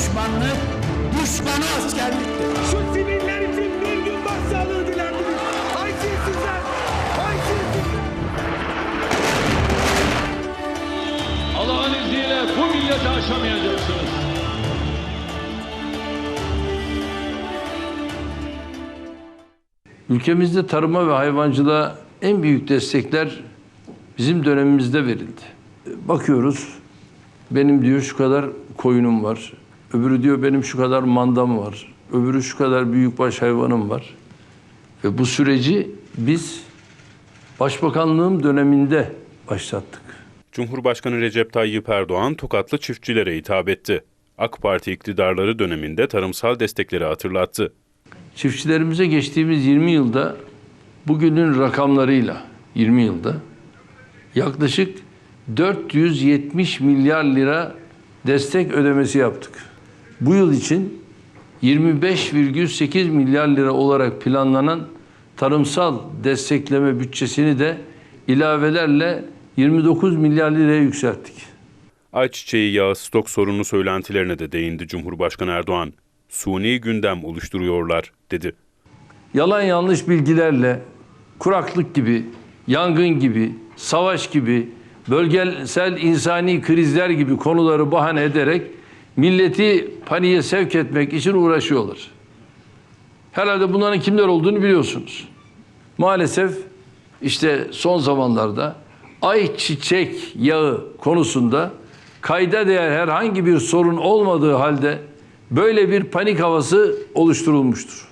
düşmanlık, düşmanı askerliktir. Şu siviller için bir gün başsağlığı dilerdiniz. Haysiyetsizler! Haysiyetsizler! Allah'ın izniyle bu milleti aşamayacaksınız. Ülkemizde tarıma ve hayvancılığa en büyük destekler bizim dönemimizde verildi. Bakıyoruz, benim diyor şu kadar koyunum var. Öbürü diyor benim şu kadar mandam var. Öbürü şu kadar büyükbaş hayvanım var. Ve bu süreci biz başbakanlığım döneminde başlattık. Cumhurbaşkanı Recep Tayyip Erdoğan Tokatlı çiftçilere hitap etti. AK Parti iktidarları döneminde tarımsal destekleri hatırlattı. Çiftçilerimize geçtiğimiz 20 yılda bugünün rakamlarıyla 20 yılda yaklaşık 470 milyar lira destek ödemesi yaptık. Bu yıl için 25,8 milyar lira olarak planlanan tarımsal destekleme bütçesini de ilavelerle 29 milyar liraya yükselttik. Ayçiçeği yağı stok sorunu söylentilerine de değindi Cumhurbaşkanı Erdoğan. Suni gündem oluşturuyorlar, dedi. yalan yanlış bilgilerle kuraklık gibi, yangın gibi, savaş gibi, bölgesel insani krizler gibi konuları bahane ederek milleti paniğe sevk etmek için uğraşıyorlar. Herhalde bunların kimler olduğunu biliyorsunuz. Maalesef işte son zamanlarda ayçiçek yağı konusunda kayda değer herhangi bir sorun olmadığı halde böyle bir panik havası oluşturulmuştur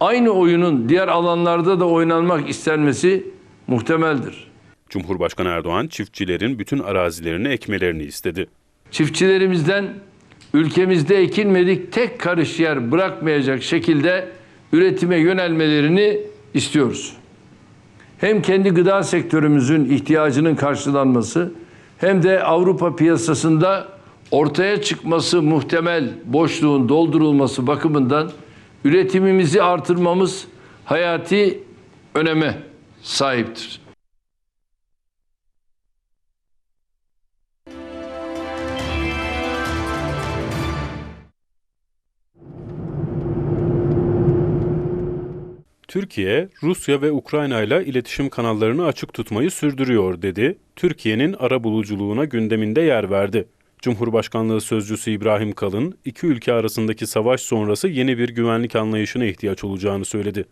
aynı oyunun diğer alanlarda da oynanmak istenmesi muhtemeldir. Cumhurbaşkanı Erdoğan çiftçilerin bütün arazilerini ekmelerini istedi. Çiftçilerimizden ülkemizde ekilmedik tek karış yer bırakmayacak şekilde üretime yönelmelerini istiyoruz. Hem kendi gıda sektörümüzün ihtiyacının karşılanması hem de Avrupa piyasasında ortaya çıkması muhtemel boşluğun doldurulması bakımından üretimimizi artırmamız hayati öneme sahiptir. Türkiye, Rusya ve Ukrayna ile iletişim kanallarını açık tutmayı sürdürüyor dedi. Türkiye'nin ara buluculuğuna gündeminde yer verdi. Cumhurbaşkanlığı sözcüsü İbrahim Kalın, iki ülke arasındaki savaş sonrası yeni bir güvenlik anlayışına ihtiyaç olacağını söyledi.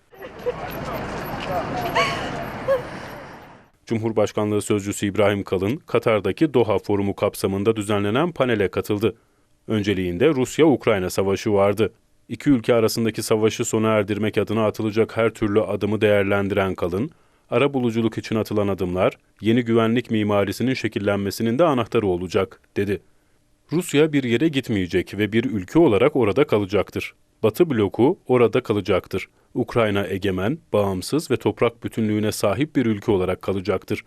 Cumhurbaşkanlığı sözcüsü İbrahim Kalın, Katar'daki Doha Forumu kapsamında düzenlenen panele katıldı. Önceliğinde Rusya-Ukrayna savaşı vardı. İki ülke arasındaki savaşı sona erdirmek adına atılacak her türlü adımı değerlendiren Kalın, ara buluculuk için atılan adımlar, yeni güvenlik mimarisinin şekillenmesinin de anahtarı olacak, dedi. Rusya bir yere gitmeyecek ve bir ülke olarak orada kalacaktır. Batı bloku orada kalacaktır. Ukrayna egemen, bağımsız ve toprak bütünlüğüne sahip bir ülke olarak kalacaktır.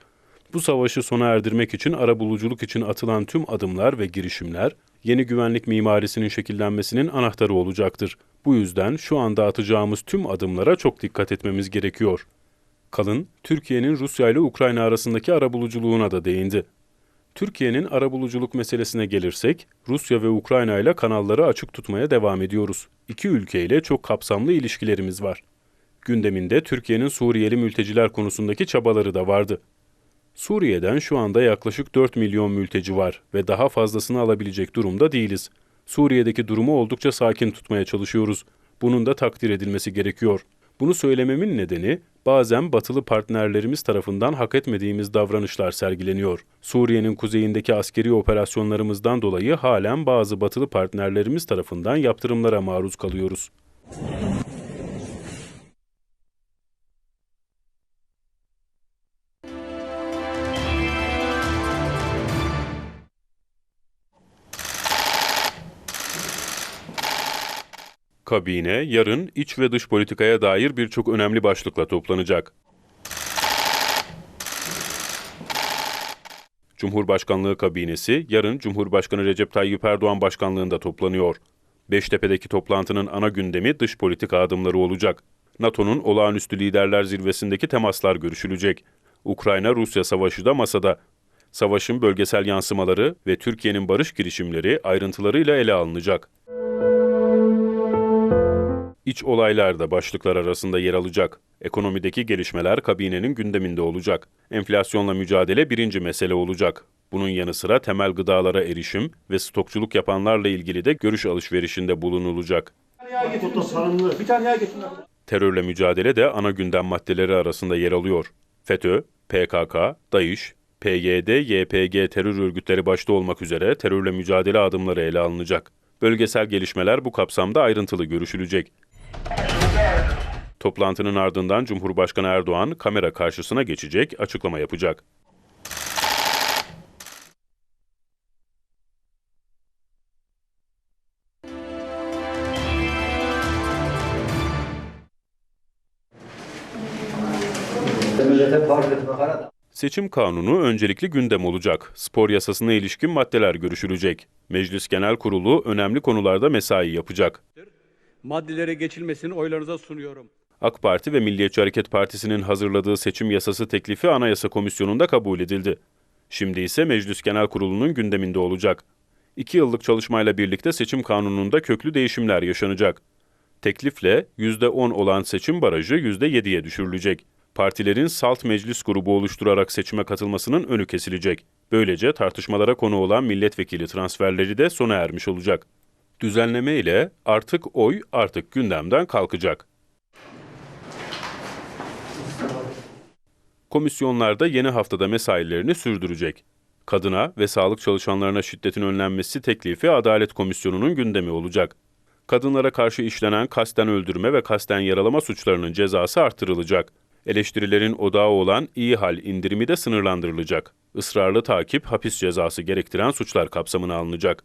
Bu savaşı sona erdirmek için arabuluculuk için atılan tüm adımlar ve girişimler, yeni güvenlik mimarisinin şekillenmesinin anahtarı olacaktır. Bu yüzden şu anda atacağımız tüm adımlara çok dikkat etmemiz gerekiyor. Kalın, Türkiye'nin Rusya ile Ukrayna arasındaki arabuluculuğuna da değindi. Türkiye'nin arabuluculuk meselesine gelirsek, Rusya ve Ukrayna ile kanalları açık tutmaya devam ediyoruz. İki ülkeyle çok kapsamlı ilişkilerimiz var. Gündeminde Türkiye'nin Suriyeli mülteciler konusundaki çabaları da vardı. Suriye'den şu anda yaklaşık 4 milyon mülteci var ve daha fazlasını alabilecek durumda değiliz. Suriye'deki durumu oldukça sakin tutmaya çalışıyoruz. Bunun da takdir edilmesi gerekiyor. Bunu söylememin nedeni bazen batılı partnerlerimiz tarafından hak etmediğimiz davranışlar sergileniyor. Suriye'nin kuzeyindeki askeri operasyonlarımızdan dolayı halen bazı batılı partnerlerimiz tarafından yaptırımlara maruz kalıyoruz. Kabine yarın iç ve dış politikaya dair birçok önemli başlıkla toplanacak. Cumhurbaşkanlığı kabinesi yarın Cumhurbaşkanı Recep Tayyip Erdoğan başkanlığında toplanıyor. Beştepe'deki toplantının ana gündemi dış politika adımları olacak. NATO'nun olağanüstü liderler zirvesindeki temaslar görüşülecek. Ukrayna-Rusya savaşı da masada. Savaşın bölgesel yansımaları ve Türkiye'nin barış girişimleri ayrıntılarıyla ele alınacak. İç olaylar da başlıklar arasında yer alacak. Ekonomideki gelişmeler kabinenin gündeminde olacak. Enflasyonla mücadele birinci mesele olacak. Bunun yanı sıra temel gıdalara erişim ve stokçuluk yapanlarla ilgili de görüş alışverişinde bulunulacak. Terörle mücadele de ana gündem maddeleri arasında yer alıyor. FETÖ, PKK, DAEŞ, PYD, YPG terör örgütleri başta olmak üzere terörle mücadele adımları ele alınacak. Bölgesel gelişmeler bu kapsamda ayrıntılı görüşülecek. Toplantının ardından Cumhurbaşkanı Erdoğan kamera karşısına geçecek, açıklama yapacak. Seçim kanunu öncelikli gündem olacak. Spor yasasına ilişkin maddeler görüşülecek. Meclis Genel Kurulu önemli konularda mesai yapacak. Maddelere geçilmesini oylarınıza sunuyorum. AK Parti ve Milliyetçi Hareket Partisi'nin hazırladığı seçim yasası teklifi Anayasa Komisyonu'nda kabul edildi. Şimdi ise Meclis Genel Kurulu'nun gündeminde olacak. İki yıllık çalışmayla birlikte seçim kanununda köklü değişimler yaşanacak. Teklifle %10 olan seçim barajı %7'ye düşürülecek. Partilerin salt meclis grubu oluşturarak seçime katılmasının önü kesilecek. Böylece tartışmalara konu olan milletvekili transferleri de sona ermiş olacak. Düzenleme ile artık oy artık gündemden kalkacak. Komisyonlarda yeni haftada mesailerini sürdürecek. Kadına ve sağlık çalışanlarına şiddetin önlenmesi teklifi Adalet Komisyonu'nun gündemi olacak. Kadınlara karşı işlenen kasten öldürme ve kasten yaralama suçlarının cezası artırılacak. Eleştirilerin odağı olan iyi hal indirimi de sınırlandırılacak. Israrlı takip, hapis cezası gerektiren suçlar kapsamına alınacak.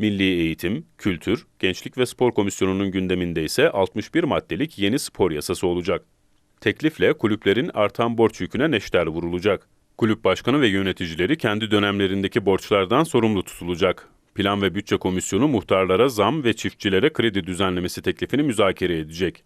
Milli Eğitim, Kültür, Gençlik ve Spor Komisyonu'nun gündeminde ise 61 maddelik yeni spor yasası olacak. Teklifle kulüplerin artan borç yüküne neşter vurulacak. Kulüp başkanı ve yöneticileri kendi dönemlerindeki borçlardan sorumlu tutulacak. Plan ve Bütçe Komisyonu muhtarlara zam ve çiftçilere kredi düzenlemesi teklifini müzakere edecek.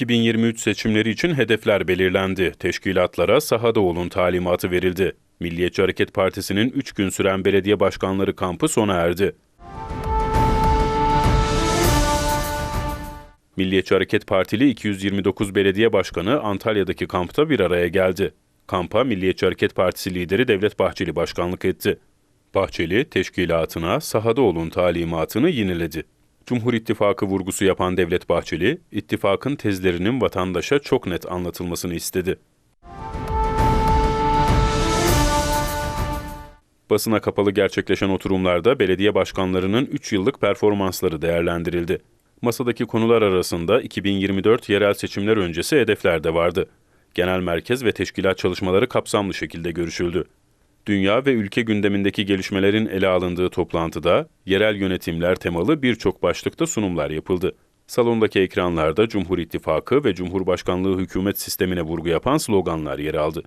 ...2023 seçimleri için hedefler belirlendi. Teşkilatlara sahada olun talimatı verildi. Milliyetçi Hareket Partisi'nin 3 gün süren belediye başkanları kampı sona erdi. Milliyetçi Hareket Partili 229 belediye başkanı Antalya'daki kampta bir araya geldi. Kampa Milliyetçi Hareket Partisi lideri Devlet Bahçeli başkanlık etti. Bahçeli, teşkilatına sahada olun talimatını yineledi. Cumhur İttifakı vurgusu yapan Devlet Bahçeli, ittifakın tezlerinin vatandaşa çok net anlatılmasını istedi. Basına kapalı gerçekleşen oturumlarda belediye başkanlarının 3 yıllık performansları değerlendirildi. Masadaki konular arasında 2024 yerel seçimler öncesi hedefler de vardı. Genel merkez ve teşkilat çalışmaları kapsamlı şekilde görüşüldü. Dünya ve ülke gündemindeki gelişmelerin ele alındığı toplantıda yerel yönetimler temalı birçok başlıkta sunumlar yapıldı. Salondaki ekranlarda Cumhur İttifakı ve Cumhurbaşkanlığı hükümet sistemine vurgu yapan sloganlar yer aldı.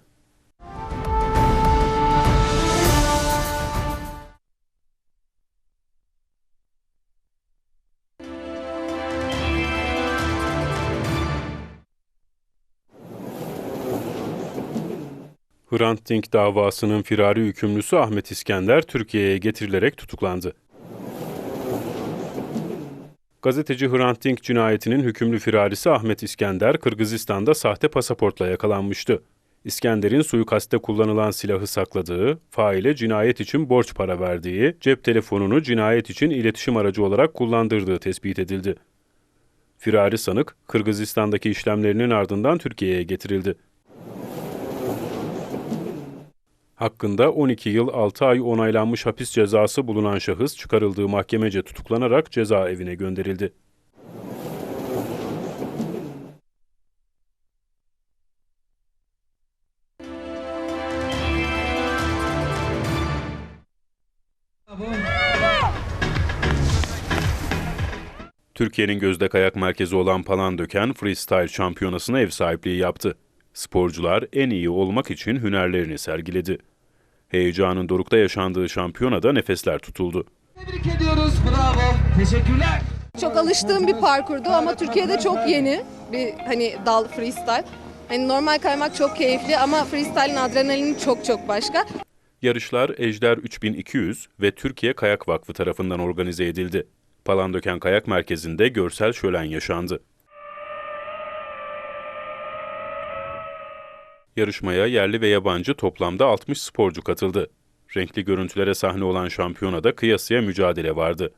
Hrant Dink davasının firari hükümlüsü Ahmet İskender Türkiye'ye getirilerek tutuklandı. Gazeteci Hrant Dink cinayetinin hükümlü firarisi Ahmet İskender, Kırgızistan'da sahte pasaportla yakalanmıştı. İskender'in suikaste kullanılan silahı sakladığı, faile cinayet için borç para verdiği, cep telefonunu cinayet için iletişim aracı olarak kullandırdığı tespit edildi. Firari sanık, Kırgızistan'daki işlemlerinin ardından Türkiye'ye getirildi. Hakkında 12 yıl 6 ay onaylanmış hapis cezası bulunan şahıs çıkarıldığı mahkemece tutuklanarak cezaevine gönderildi. Türkiye'nin gözde kayak merkezi olan Palandöken Freestyle Şampiyonası'na ev sahipliği yaptı. Sporcular en iyi olmak için hünerlerini sergiledi. Heyecanın dorukta yaşandığı şampiyonada nefesler tutuldu. Tebrik ediyoruz. Bravo. Teşekkürler. Çok alıştığım bir parkurdu ama Türkiye'de çok yeni bir hani dal freestyle. Hani normal kaymak çok keyifli ama freestyle'in adrenalini çok çok başka. Yarışlar Ejder 3200 ve Türkiye Kayak Vakfı tarafından organize edildi. Palandöken Kayak Merkezi'nde görsel şölen yaşandı. Yarışmaya yerli ve yabancı toplamda 60 sporcu katıldı. Renkli görüntülere sahne olan şampiyonada kıyasıya mücadele vardı.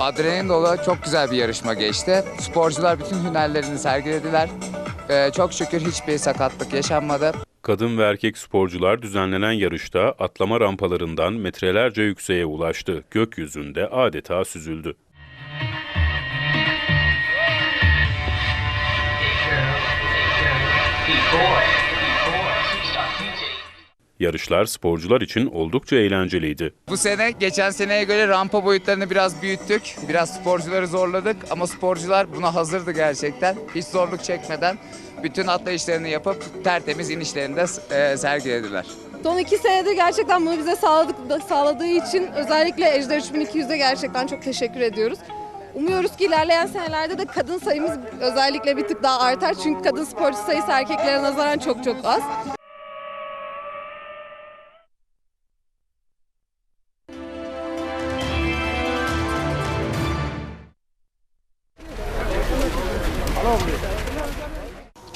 Adrenalin dolu çok güzel bir yarışma geçti. Sporcular bütün hünerlerini sergilediler. Ee, çok şükür hiçbir sakatlık yaşanmadı. Kadın ve erkek sporcular düzenlenen yarışta atlama rampalarından metrelerce yükseğe ulaştı. Gökyüzünde adeta süzüldü. Yarışlar sporcular için oldukça eğlenceliydi. Bu sene geçen seneye göre rampa boyutlarını biraz büyüttük. Biraz sporcuları zorladık ama sporcular buna hazırdı gerçekten. Hiç zorluk çekmeden bütün atlayışlarını yapıp tertemiz inişlerini de e, sergilediler. Son iki senedir gerçekten bunu bize sağladık, sağladığı için özellikle Ejder 3200'e gerçekten çok teşekkür ediyoruz. Umuyoruz ki ilerleyen senelerde de kadın sayımız özellikle bir tık daha artar. Çünkü kadın sporcu sayısı erkeklere nazaran çok çok az.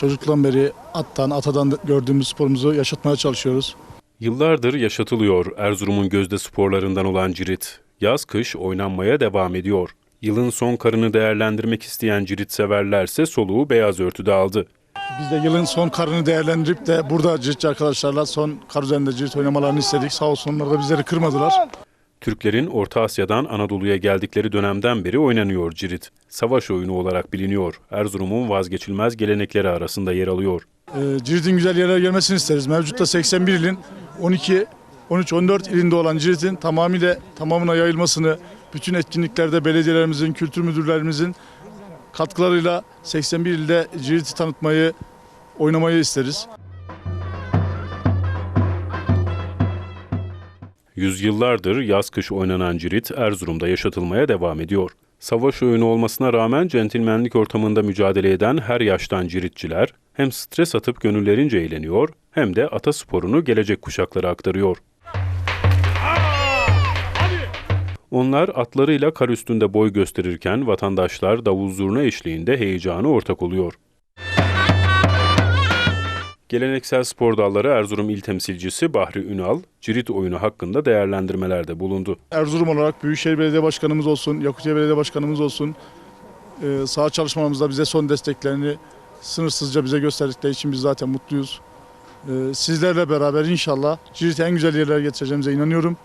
Çocukluğdan beri attan, atadan gördüğümüz sporumuzu yaşatmaya çalışıyoruz. Yıllardır yaşatılıyor Erzurum'un gözde sporlarından olan cirit. Yaz kış oynanmaya devam ediyor. Yılın son karını değerlendirmek isteyen cirit severlerse soluğu beyaz örtüde aldı. Biz de yılın son karını değerlendirip de burada ciritçi arkadaşlarla son kar üzerinde cirit oynamalarını istedik. Sağ olsun onlar da bizleri kırmadılar. Türklerin Orta Asya'dan Anadolu'ya geldikleri dönemden beri oynanıyor cirit. Savaş oyunu olarak biliniyor. Erzurum'un vazgeçilmez gelenekleri arasında yer alıyor. Ee, Cirit'in güzel yerlere gelmesini isteriz. Mevcutta 81 ilin 12, 13, 14 ilinde olan Cirit'in tamamıyla tamamına yayılmasını, bütün etkinliklerde belediyelerimizin, kültür müdürlerimizin katkılarıyla 81 ilde Cirit'i tanıtmayı, oynamayı isteriz. Yüzyıllardır yaz kış oynanan cirit Erzurum'da yaşatılmaya devam ediyor. Savaş oyunu olmasına rağmen centilmenlik ortamında mücadele eden her yaştan ciritçiler hem stres atıp gönüllerince eğleniyor hem de ata sporunu gelecek kuşaklara aktarıyor. Onlar atlarıyla kar üstünde boy gösterirken vatandaşlar davul zurna eşliğinde heyecana ortak oluyor. Geleneksel spor dalları Erzurum İl Temsilcisi Bahri Ünal, cirit oyunu hakkında değerlendirmelerde bulundu. Erzurum olarak Büyükşehir Belediye Başkanımız olsun, Yakutiye Belediye Başkanımız olsun, e, saha çalışmalarımızda bize son desteklerini sınırsızca bize gösterdikleri için biz zaten mutluyuz. E, Sizlerle beraber inşallah Cirit'i en güzel yerlere getireceğimize inanıyorum.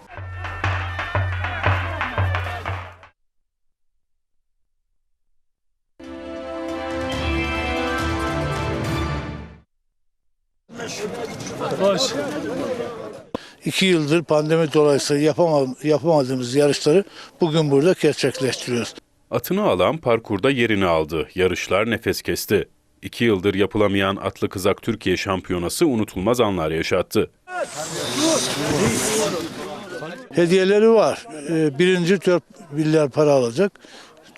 İki yıldır pandemi dolayısıyla yapamam, yapamadığımız yarışları bugün burada gerçekleştiriyoruz. Atını alan parkurda yerini aldı. Yarışlar nefes kesti. İki yıldır yapılamayan Atlı Kızak Türkiye Şampiyonası unutulmaz anlar yaşattı. Hediyeleri var. Ee, Birinci 4 milyar para alacak.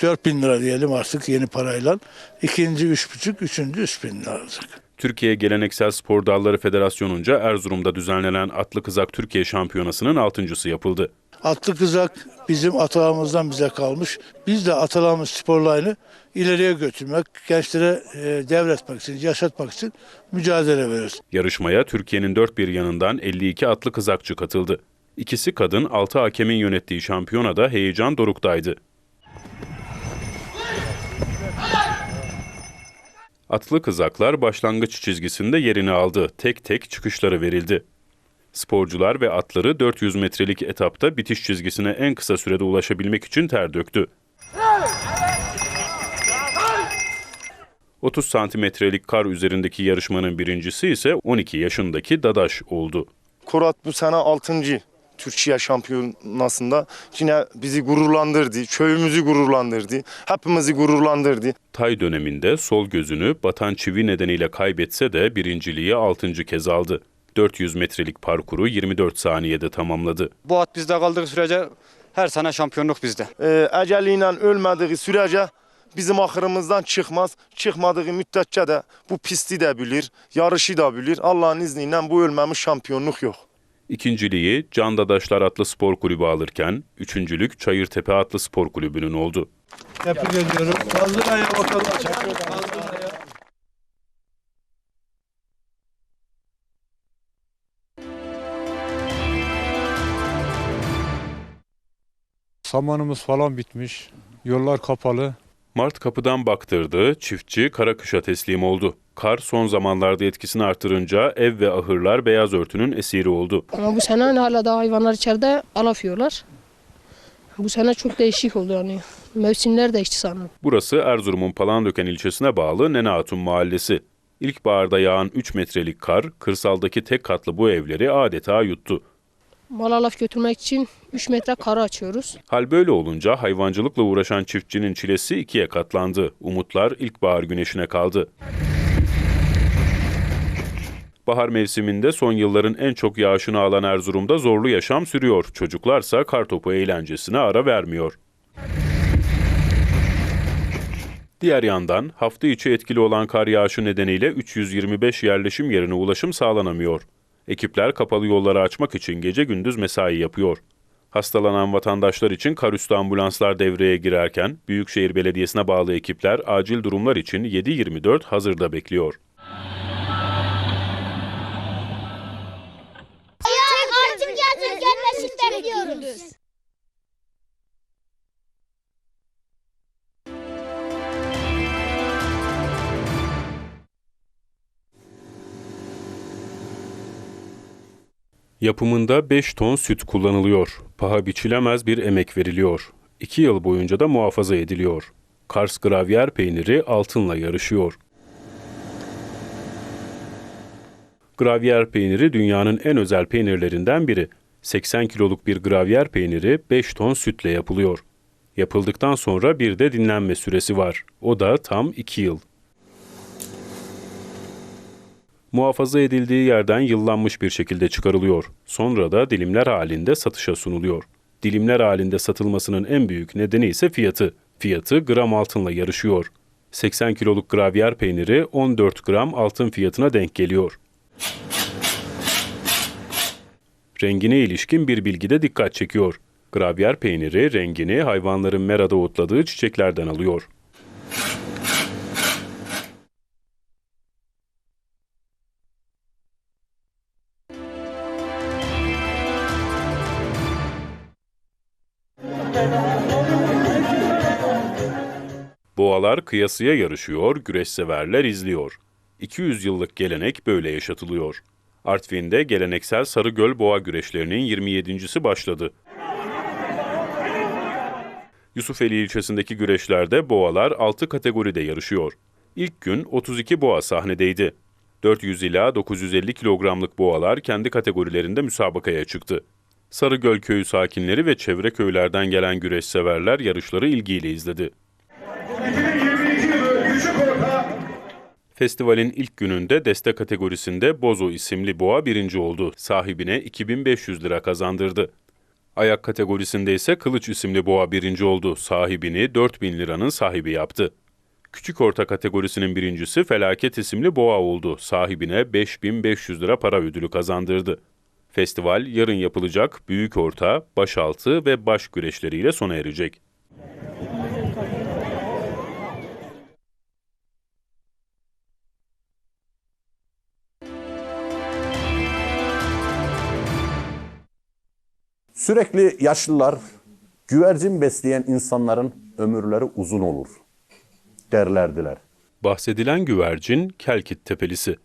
4 bin lira diyelim artık yeni parayla. İkinci 3,5, üçüncü 3 bin lira alacak. Türkiye Geleneksel Spor Dalları Federasyonu'nca Erzurum'da düzenlenen Atlı Kızak Türkiye Şampiyonası'nın altıncısı yapıldı. Atlı kızak bizim atalarımızdan bize kalmış. Biz de atalarımız sporlarını ileriye götürmek, gençlere e, devretmek için, yaşatmak için mücadele veriyoruz. Yarışmaya Türkiye'nin dört bir yanından 52 atlı kızakçı katıldı. İkisi kadın, 6 hakemin yönettiği şampiyonada heyecan doruktaydı. Atlı kızaklar başlangıç çizgisinde yerini aldı. Tek tek çıkışları verildi. Sporcular ve atları 400 metrelik etapta bitiş çizgisine en kısa sürede ulaşabilmek için ter döktü. 30 santimetrelik kar üzerindeki yarışmanın birincisi ise 12 yaşındaki Dadaş oldu. Kurat bu sene 6. Türkiye şampiyonasında yine bizi gururlandırdı, köyümüzü gururlandırdı, hepimizi gururlandırdı. Tay döneminde sol gözünü batan çivi nedeniyle kaybetse de birinciliği 6. kez aldı. 400 metrelik parkuru 24 saniyede tamamladı. Bu at bizde kaldığı sürece her sene şampiyonluk bizde. Ee, eceliyle ölmediği sürece bizim ahırımızdan çıkmaz. Çıkmadığı müddetçe de bu pisti de bilir, yarışı da bilir. Allah'ın izniyle bu ölmemiş şampiyonluk yok. İkinciliği Can Dadaşlar Atlı Spor Kulübü alırken, üçüncülük Çayırtepe Atlı Spor Kulübü'nün oldu. Tebrik ediyorum. Kaldır ayağa bakalım. Samanımız falan bitmiş. Yollar kapalı. Mart kapıdan baktırdı, çiftçi kara kışa teslim oldu. Kar son zamanlarda etkisini artırınca ev ve ahırlar beyaz örtünün esiri oldu. Ama bu sene hani hala daha hayvanlar içeride alafıyorlar. Bu sene çok değişik oldu yani. Mevsimler değişti sanırım. Burası Erzurum'un Palandöken ilçesine bağlı Nene Hatun Mahallesi. İlkbaharda yağan 3 metrelik kar, kırsaldaki tek katlı bu evleri adeta yuttu. Mal alaf götürmek için 3 metre kara açıyoruz. Hal böyle olunca hayvancılıkla uğraşan çiftçinin çilesi ikiye katlandı. Umutlar ilkbahar güneşine kaldı. Bahar mevsiminde son yılların en çok yağışını alan Erzurum'da zorlu yaşam sürüyor. Çocuklarsa kartopu eğlencesine ara vermiyor. Diğer yandan hafta içi etkili olan kar yağışı nedeniyle 325 yerleşim yerine ulaşım sağlanamıyor. Ekipler kapalı yolları açmak için gece gündüz mesai yapıyor. Hastalanan vatandaşlar için karüstü ambulanslar devreye girerken Büyükşehir Belediyesi'ne bağlı ekipler acil durumlar için 7-24 hazırda bekliyor. Yapımında 5 ton süt kullanılıyor. Paha biçilemez bir emek veriliyor. 2 yıl boyunca da muhafaza ediliyor. Kars gravyer peyniri altınla yarışıyor. Gravyer peyniri dünyanın en özel peynirlerinden biri. 80 kiloluk bir gravyer peyniri 5 ton sütle yapılıyor. Yapıldıktan sonra bir de dinlenme süresi var. O da tam 2 yıl. Muhafaza edildiği yerden yıllanmış bir şekilde çıkarılıyor. Sonra da dilimler halinde satışa sunuluyor. Dilimler halinde satılmasının en büyük nedeni ise fiyatı. Fiyatı gram altınla yarışıyor. 80 kiloluk gravyer peyniri 14 gram altın fiyatına denk geliyor. Rengine ilişkin bir bilgi de dikkat çekiyor. Gravyer peyniri rengini hayvanların merada otladığı çiçeklerden alıyor. Boğalar kıyasıya yarışıyor, güreş severler izliyor. 200 yıllık gelenek böyle yaşatılıyor. Artvin'de geleneksel Sarıgöl boğa güreşlerinin 27.si başladı. Yusufeli ilçesindeki güreşlerde boğalar 6 kategoride yarışıyor. İlk gün 32 boğa sahnedeydi. 400 ila 950 kilogramlık boğalar kendi kategorilerinde müsabakaya çıktı. Sarıgöl köyü sakinleri ve çevre köylerden gelen güreş severler yarışları ilgiyle izledi. Festivalin ilk gününde deste kategorisinde Bozo isimli boğa birinci oldu. Sahibine 2500 lira kazandırdı. Ayak kategorisinde ise Kılıç isimli boğa birinci oldu. Sahibini 4000 liranın sahibi yaptı. Küçük orta kategorisinin birincisi Felaket isimli boğa oldu. Sahibine 5500 lira para ödülü kazandırdı. Festival yarın yapılacak büyük orta, başaltı ve baş güreşleriyle sona erecek. Sürekli yaşlılar, güvercin besleyen insanların ömürleri uzun olur derlerdiler. Bahsedilen güvercin Kelkit tepelisi.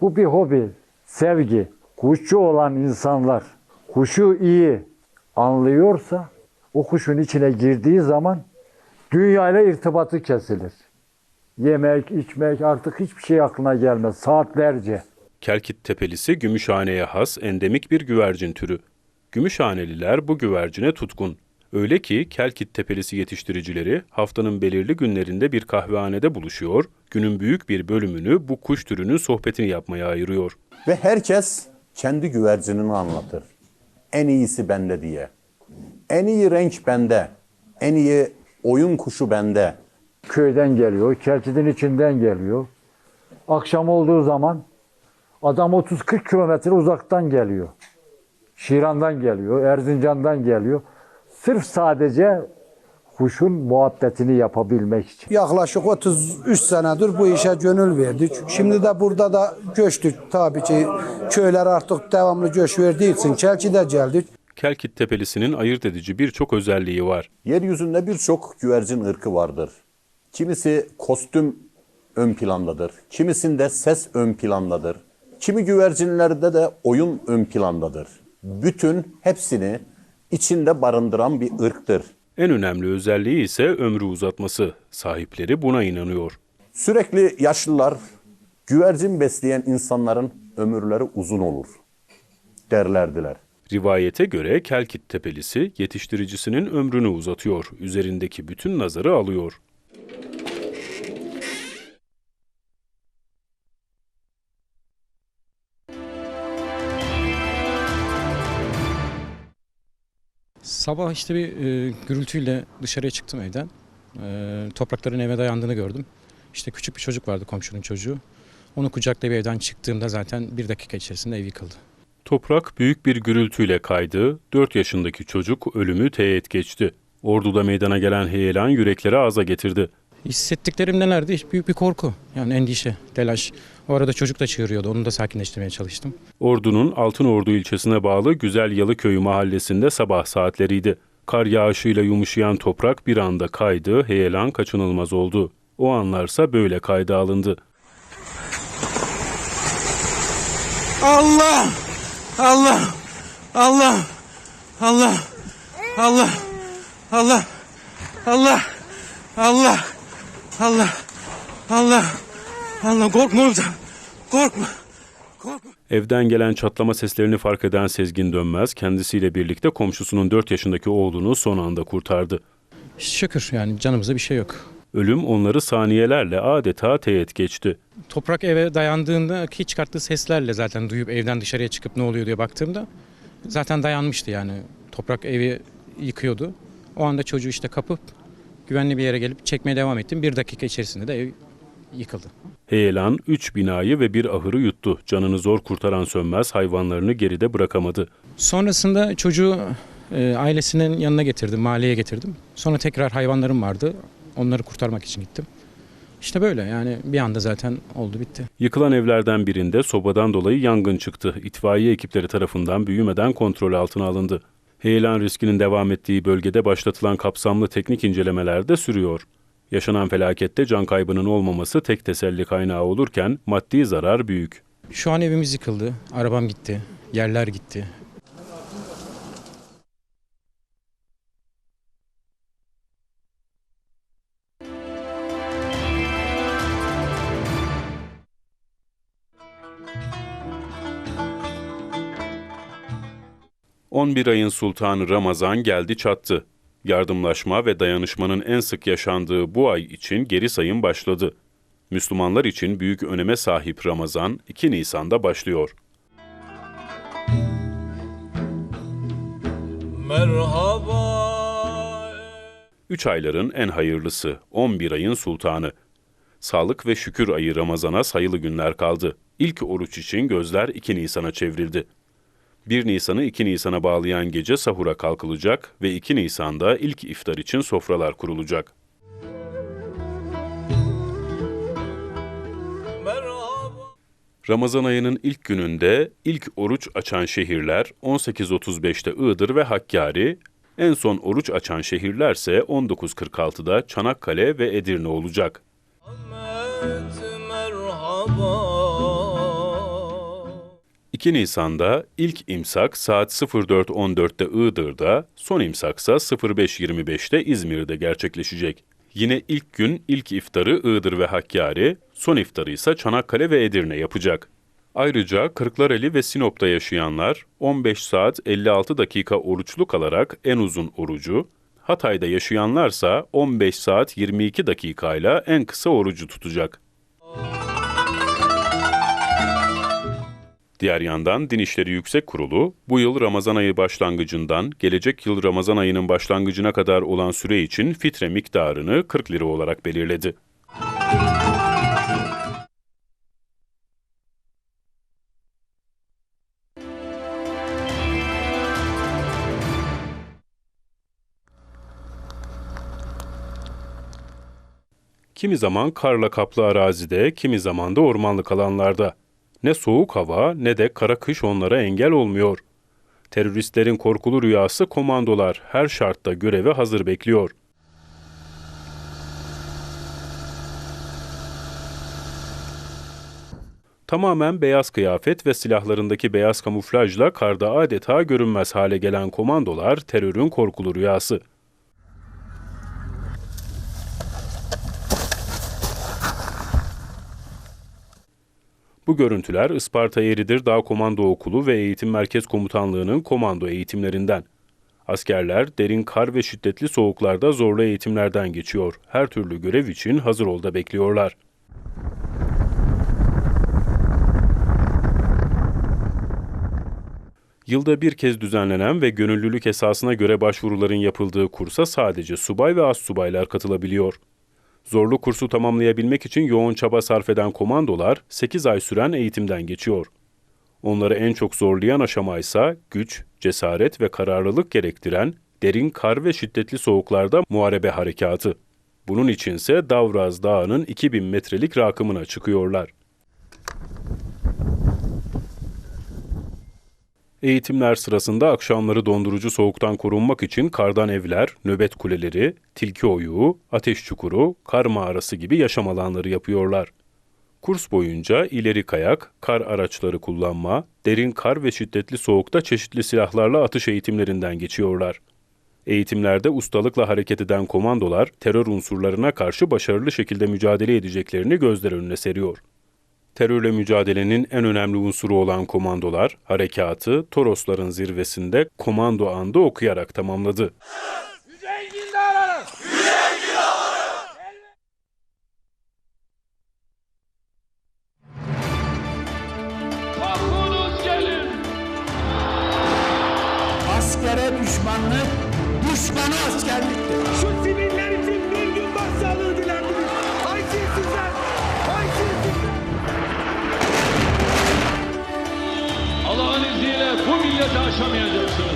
Bu bir hobi, sevgi. Kuşçu olan insanlar kuşu iyi anlıyorsa o kuşun içine girdiği zaman dünyayla irtibatı kesilir. Yemek, içmek artık hiçbir şey aklına gelmez saatlerce. Kelkit tepelisi Gümüşhane'ye has endemik bir güvercin türü. Gümüşhaneliler bu güvercine tutkun. Öyle ki Kelkit tepelisi yetiştiricileri haftanın belirli günlerinde bir kahvehanede buluşuyor, günün büyük bir bölümünü bu kuş türünün sohbetini yapmaya ayırıyor. Ve herkes kendi güvercinini anlatır. En iyisi bende diye. En iyi renk bende. En iyi oyun kuşu bende. Köyden geliyor, Kelkit'in içinden geliyor. Akşam olduğu zaman adam 30-40 kilometre uzaktan geliyor. Şiran'dan geliyor, Erzincan'dan geliyor. Sırf sadece kuşun muhabbetini yapabilmek için. Yaklaşık 33 senedir bu işe gönül verdik. Şimdi de burada da göçtük tabii ki. Köyler artık devamlı göç verdiği için Kelki'de geldik. Kelkit tepelisinin ayırt edici birçok özelliği var. Yeryüzünde birçok güvercin ırkı vardır. Kimisi kostüm ön plandadır. Kimisinde ses ön plandadır. Kimi güvercinlerde de oyun ön plandadır. Bütün hepsini içinde barındıran bir ırktır. En önemli özelliği ise ömrü uzatması. Sahipleri buna inanıyor. Sürekli yaşlılar, güvercin besleyen insanların ömürleri uzun olur derlerdiler. Rivayete göre Kelkit tepelisi yetiştiricisinin ömrünü uzatıyor, üzerindeki bütün nazarı alıyor. Sabah işte bir e, gürültüyle dışarıya çıktım evden. E, toprakların eve dayandığını gördüm. İşte küçük bir çocuk vardı komşunun çocuğu. Onu kucaklayıp evden çıktığımda zaten bir dakika içerisinde ev yıkıldı. Toprak büyük bir gürültüyle kaydı, 4 yaşındaki çocuk ölümü teğet geçti. Ordu'da meydana gelen heyelan yürekleri ağza getirdi. Hissettiklerim nelerdi? Büyük bir korku. Yani endişe, telaş. O arada çocuk da çığırıyordu. Onu da sakinleştirmeye çalıştım. Ordu'nun Altınordu ilçesine bağlı Güzel Yalıköy mahallesinde sabah saatleriydi. Kar yağışıyla yumuşayan toprak bir anda kaydı, heyelan kaçınılmaz oldu. O anlarsa böyle kayda alındı. Allah! Allah! Allah! Allah! Allah! Allah! Allah! Allah! Allah! Allah! Allah korkma orada. Korkma. Korkma. Evden gelen çatlama seslerini fark eden Sezgin Dönmez, kendisiyle birlikte komşusunun 4 yaşındaki oğlunu son anda kurtardı. Şükür yani canımıza bir şey yok. Ölüm onları saniyelerle adeta teğet geçti. Toprak eve dayandığında ki çıkarttığı seslerle zaten duyup evden dışarıya çıkıp ne oluyor diye baktığımda zaten dayanmıştı yani. Toprak evi yıkıyordu. O anda çocuğu işte kapıp güvenli bir yere gelip çekmeye devam ettim. Bir dakika içerisinde de ev yıkıldı. Heyelan 3 binayı ve bir ahırı yuttu. Canını zor kurtaran Sönmez hayvanlarını geride bırakamadı. Sonrasında çocuğu e, ailesinin yanına getirdim, mahalleye getirdim. Sonra tekrar hayvanlarım vardı. Onları kurtarmak için gittim. İşte böyle yani bir anda zaten oldu bitti. Yıkılan evlerden birinde sobadan dolayı yangın çıktı. İtfaiye ekipleri tarafından büyümeden kontrol altına alındı. Heyelan riskinin devam ettiği bölgede başlatılan kapsamlı teknik incelemeler de sürüyor. Yaşanan felakette can kaybının olmaması tek teselli kaynağı olurken maddi zarar büyük. Şu an evimiz yıkıldı, arabam gitti, yerler gitti. On bir ayın sultanı Ramazan geldi çattı. Yardımlaşma ve dayanışmanın en sık yaşandığı bu ay için geri sayım başladı. Müslümanlar için büyük öneme sahip Ramazan 2 Nisan'da başlıyor. Merhaba. Üç ayların en hayırlısı, 11 ayın sultanı. Sağlık ve şükür ayı Ramazan'a sayılı günler kaldı. İlk oruç için gözler 2 Nisan'a çevrildi. 1 Nisan'ı 2 Nisan'a bağlayan gece sahura kalkılacak ve 2 Nisan'da ilk iftar için sofralar kurulacak. Ramazan ayının ilk gününde ilk oruç açan şehirler 18.35'te Iğdır ve Hakkari, en son oruç açan şehirlerse 19.46'da Çanakkale ve Edirne olacak. Merhaba. 2 Nisan'da ilk imsak saat 04.14'te Iğdır'da, son imsaksa 05.25'te İzmir'de gerçekleşecek. Yine ilk gün ilk iftarı Iğdır ve Hakkari, son iftarı ise Çanakkale ve Edirne yapacak. Ayrıca Kırklareli ve Sinop'ta yaşayanlar 15 saat 56 dakika oruçlu kalarak en uzun orucu, Hatay'da yaşayanlarsa 15 saat 22 dakikayla en kısa orucu tutacak. Diğer yandan Din İşleri Yüksek Kurulu bu yıl Ramazan ayı başlangıcından gelecek yıl Ramazan ayının başlangıcına kadar olan süre için fitre miktarını 40 lira olarak belirledi. Kimi zaman karla kaplı arazide, kimi zaman da ormanlık alanlarda. Ne soğuk hava ne de kara kış onlara engel olmuyor. Teröristlerin korkulu rüyası komandolar her şartta göreve hazır bekliyor. Tamamen beyaz kıyafet ve silahlarındaki beyaz kamuflajla karda adeta görünmez hale gelen komandolar terörün korkulu rüyası. Bu görüntüler Isparta Yeridir Dağ Komando Okulu ve Eğitim Merkez Komutanlığı'nın komando eğitimlerinden. Askerler derin kar ve şiddetli soğuklarda zorlu eğitimlerden geçiyor. Her türlü görev için hazır olda bekliyorlar. Yılda bir kez düzenlenen ve gönüllülük esasına göre başvuruların yapıldığı kursa sadece subay ve az subaylar katılabiliyor. Zorlu kursu tamamlayabilmek için yoğun çaba sarf eden komandolar 8 ay süren eğitimden geçiyor. Onları en çok zorlayan aşama ise güç, cesaret ve kararlılık gerektiren derin kar ve şiddetli soğuklarda muharebe harekatı. Bunun içinse Davraz Dağı'nın 2000 metrelik rakımına çıkıyorlar. Eğitimler sırasında akşamları dondurucu soğuktan korunmak için kardan evler, nöbet kuleleri, tilki oyuğu, ateş çukuru, kar mağarası gibi yaşam alanları yapıyorlar. Kurs boyunca ileri kayak, kar araçları kullanma, derin kar ve şiddetli soğukta çeşitli silahlarla atış eğitimlerinden geçiyorlar. Eğitimlerde ustalıkla hareket eden komandolar terör unsurlarına karşı başarılı şekilde mücadele edeceklerini gözler önüne seriyor. Terörle mücadelenin en önemli unsuru olan komandolar, harekatı Torosların zirvesinde komando andı okuyarak tamamladı. Askere düşmanlık, düşmana askerliktir. Şu bu milleti aşamayacaksınız.